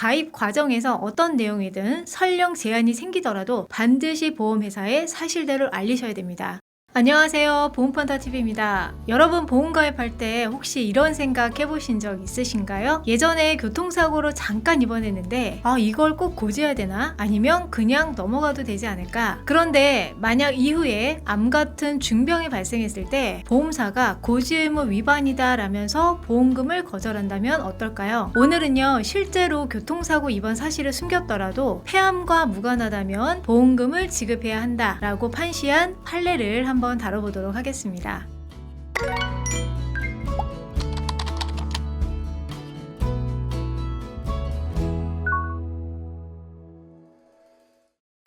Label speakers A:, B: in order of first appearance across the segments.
A: 가입 과정에서 어떤 내용이든 설령 제한이 생기더라도 반드시 보험회사에 사실대로 알리셔야 됩니다. 안녕하세요. 보험펀다TV입니다. 여러분 보험 가입할 때 혹시 이런 생각 해보신 적 있으신가요? 예전에 교통사고로 잠깐 입원했는데 아 이걸 꼭 고지해야 되나? 아니면 그냥 넘어가도 되지 않을까? 그런데 만약 이후에 암 같은 중병이 발생했을 때 보험사가 고지 의무 위반이다 라면서 보험금을 거절한다면 어떨까요? 오늘은요 실제로 교통사고 입원 사실을 숨겼더라도 폐암과 무관하다면 보험금을 지급해야 한다 라고 판시한 판례를 한번 다뤄보도록 하겠습니다.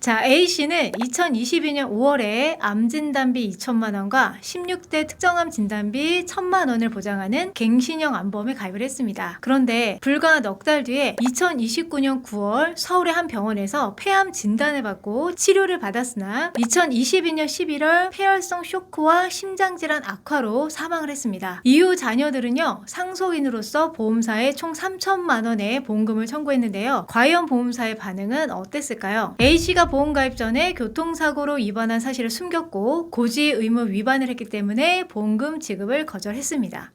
A: 자, A씨는 2022년 5월에 암 진단비 2천만 원과 16대 특정암 진단비 1천만 원을 보장하는 갱신형 암보험에 가입을 했습니다. 그런데 불과 넉 달 뒤에 2029년 9월 서울의 한 병원에서 폐암 진단을 받고 치료를 받았으나 2022년 11월 폐혈성 쇼크와 심장질환 악화로 사망을 했습니다. 이후 자녀들은요, 상속인으로서 보험사에 총 3천만 원의 보험금을 청구했는데요. 과연 보험사의 반응은 어땠을까요? A씨가 보험 가입 전에 교통사고로 입원한 사실을 숨겼고 고지 의무 위반을 했기 때문에 보험금 지급을 거절했습니다.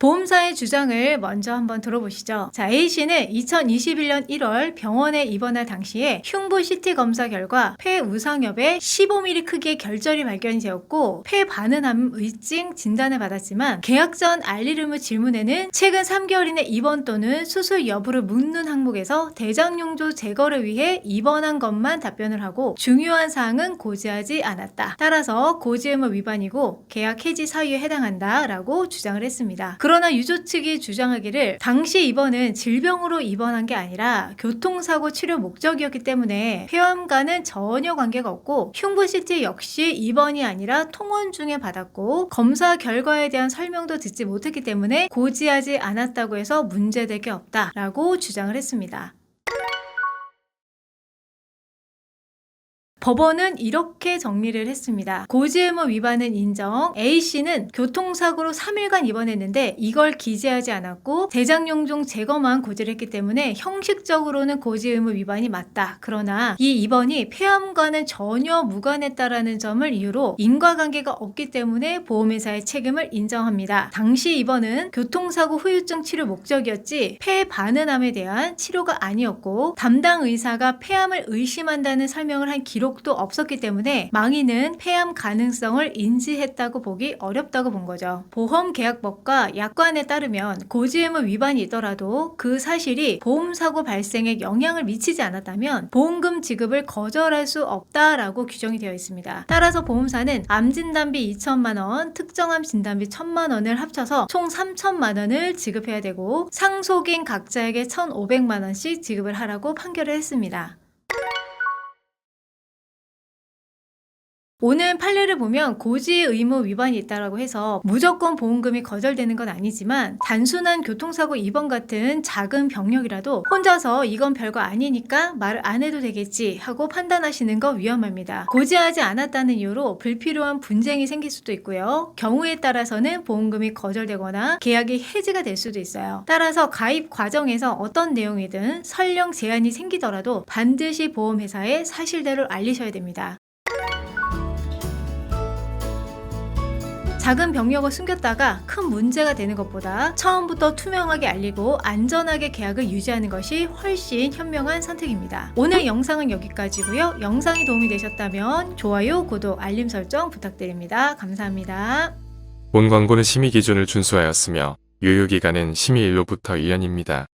A: 보험사의 주장을 먼저 한번 들어보시죠. 자, A씨는 2021년 1월 병원에 입원할 당시에 흉부 CT 검사 결과 폐 우상엽에 15mm 크기의 결절이 발견이 되었고 폐 반응암 의증 진단을 받았지만 계약 전 알릴 의무 질문에는 최근 3개월 이내 입원 또는 수술 여부를 묻는 항목에서 대장용조 제거를 위해 입원한 것만 답변을 하고 중요한 사항은 고지하지 않았다. 따라서 고지 의무 위반이고 계약 해지 사유에 해당한다라고 주장을 했습니다. 그러나 유조 측이 주장하기를 당시 입원은 질병으로 입원한 게 아니라 교통사고 치료 목적이었기 때문에 폐암과는 전혀 관계가 없고 흉부 CT 역시 입원이 아니라 통원 중에 받았고 검사 결과에 대한 설명도 듣지 못했기 때문에 고지하지 않았다고 해서 문제될 게 없다라고 주장을 했습니다. 법원은 이렇게 정리를 했습니다. 고지의무 위반은 인정. A씨는 교통사고로 3일간 입원했는데 이걸 기재하지 않았고 대장용종 제거만 고지를 했기 때문에 형식적으로는 고지의무 위반이 맞다. 그러나 이 입원이 폐암과는 전혀 무관했다라는 점을 이유로 인과관계가 없기 때문에 보험회사의 책임을 인정합니다. 당시 입원은 교통사고 후유증 치료 목적이었지 폐 반응암에 대한 치료가 아니었고 담당 의사가 폐암을 의심한다는 설명을 한 기록 기록도 없었기 때문에 망인은 폐암 가능성을 인지했다고 보기 어렵다고 본 거죠. 보험계약법과 약관에 따르면 고지의무 위반이 있더라도 그 사실이 보험사고 발생에 영향을 미치지 않았다면 보험금 지급을 거절할 수 없다라고 규정이 되어 있습니다. 따라서 보험사는 암 진단비 2천만 원, 특정암 진단비 1천만 원을 합쳐서 총 3천만 원을 지급해야 되고 상속인 각자에게 1,500만 원씩 지급을 하라고 판결을 했습니다. 오늘 판례를 보면 고지 의무 위반이 있다라고 해서 무조건 보험금이 거절되는 건 아니지만 단순한 교통사고 입원 같은 작은 병력이라도 혼자서 이건 별거 아니니까 말을 안 해도 되겠지 하고 판단하시는 거 위험합니다. 고지하지 않았다는 이유로 불필요한 분쟁이 생길 수도 있고요. 경우에 따라서는 보험금이 거절되거나 계약이 해지가 될 수도 있어요. 따라서 가입 과정에서 어떤 내용이든 설령 제한이 생기더라도 반드시 보험회사에 사실대로 알리셔야 됩니다. 작은 병력을 숨겼다가 큰 문제가 되는 것보다 처음부터 투명하게 알리고 안전하게 계약을 유지하는 것이 훨씬 현명한 선택입니다. 오늘 영상은 여기까지고요. 영상이 도움이 되셨다면 좋아요, 구독, 알림 설정 부탁드립니다. 감사합니다.
B: 본 광고는 심의 기준을 준수하였으며 유효기간은 심의일로부터 1년입니다.